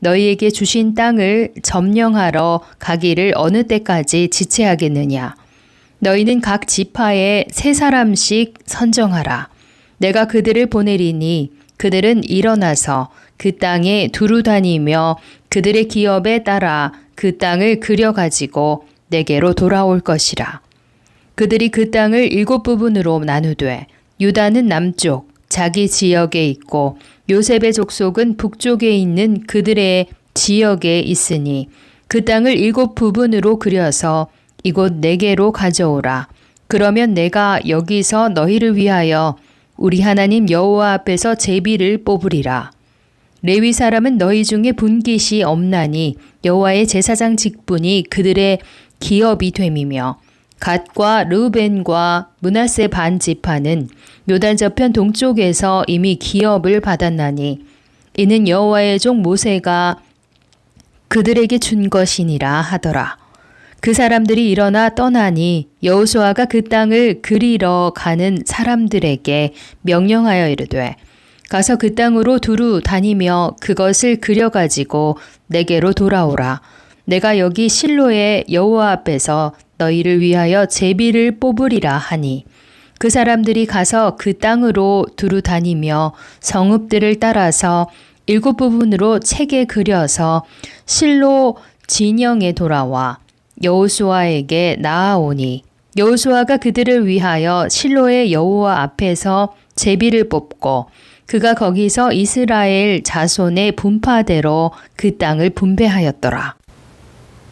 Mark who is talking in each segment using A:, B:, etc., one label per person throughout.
A: 너희에게 주신 땅을 점령하러 가기를 어느 때까지 지체하겠느냐? 너희는 각 지파에 세 사람씩 선정하라. 내가 그들을 보내리니 그들은 일어나서 그 땅에 두루 다니며 그들의 기업에 따라 그 땅을 그려 가지고 내게로 돌아올 것이라. 그들이 그 땅을 일곱 부분으로 나누되 유다는 남쪽 자기 지역에 있고 요셉의 족속은 북쪽에 있는 그들의 지역에 있으니 그 땅을 일곱 부분으로 그려서 이곳 네 개로 가져오라. 그러면 내가 여기서 너희를 위하여 우리 하나님 여호와 앞에서 제비를 뽑으리라. 레위 사람은 너희 중에 분깃이 없나니 여호와의 제사장 직분이 그들의 기업이 됨이며 갓과 르벤과 문하세 반 지파는 요단 저편 동쪽에서 이미 기업을 받았나니 이는 여호와의 종 모세가 그들에게 준 것이니라 하더라. 그 사람들이 일어나 떠나니 여호수아가 그 땅을 그리러 가는 사람들에게 명령하여 이르되 가서 그 땅으로 두루 다니며 그것을 그려 가지고 내게로 돌아오라. 내가 여기 실로의 여호와 앞에서 너희를 위하여 제비를 뽑으리라 하니 그 사람들이 가서 그 땅으로 두루 다니며 성읍들을 따라서 일곱 부분으로 책에 그려서 실로 진영에 돌아와 여호수아에게 나아오니 여호수아가 그들을 위하여 실로의 여호와 앞에서 제비를 뽑고 그가 거기서 이스라엘 자손의 분파대로 그 땅을 분배하였더라.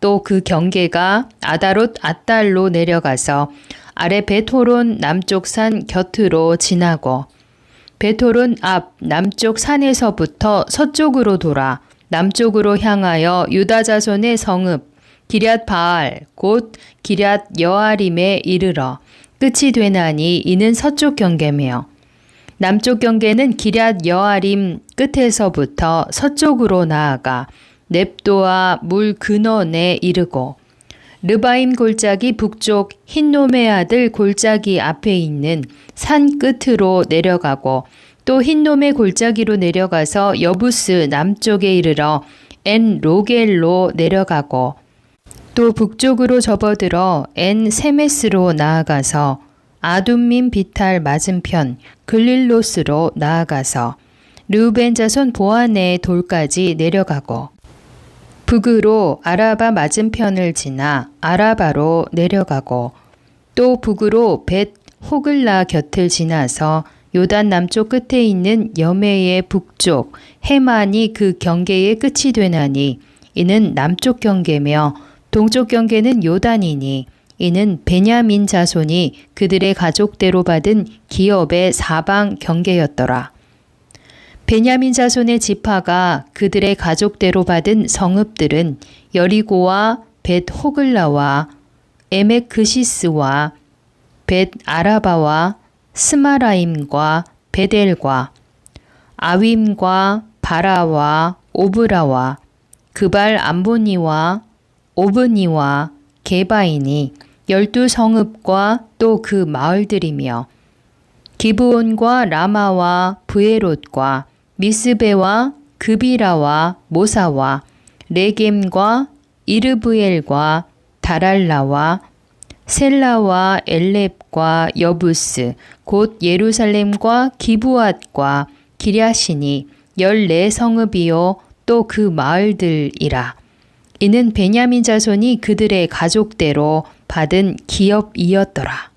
A: 또 그 경계가 아다롯 아달로 내려가서 아래 베토론 남쪽 산 곁으로 지나고 베토론 앞 남쪽 산에서부터 서쪽으로 돌아 남쪽으로 향하여 유다 자손의 성읍 기럇 바알 곧 기럇 여아림에 이르러 끝이 되나니 이는 서쪽 경계며 남쪽 경계는 기럇 여아림 끝에서부터 서쪽으로 나아가 넵도와 물 근원에 이르고 르바임 골짜기 북쪽 흰놈의 아들 골짜기 앞에 있는 산 끝으로 내려가고 또 흰놈의 골짜기로 내려가서 여부스 남쪽에 이르러 엔 로겔로 내려가고 또 북쪽으로 접어들어 엔 세메스로 나아가서 아둠민 비탈 맞은편 글릴로스로 나아가서 르우벤 자손 보안의 돌까지 내려가고 북으로 아라바 맞은편을 지나 아라바로 내려가고 또 북으로 벳 호글라 곁을 지나서 요단 남쪽 끝에 있는 여메의 북쪽 해만이 그 경계의 끝이 되나니 이는 남쪽 경계며 동쪽 경계는 요단이니 이는 베냐민 자손이 그들의 가족대로 받은 기업의 사방 경계였더라. 베냐민 자손의 지파가 그들의 가족대로 받은 성읍들은 여리고와 벳 호글라와 에메크시스와 벳 아라바와 스마라임과 베델과 아윈과 바라와 오브라와 그발 암보니와 오브니와 게바이니 열두 성읍과 또 그 마을들이며 기브온과 라마와 브에롯과 미스베와 그비라와 모사와 레겜과 이르브엘과 다랄라와 셀라와 엘렙과 여부스 곧 예루살렘과 기부앗과 기랴시니 열네 성읍이요 또 그 마을들이라 이는 베냐민 자손이 그들의 가족대로 받은 기업이었더라.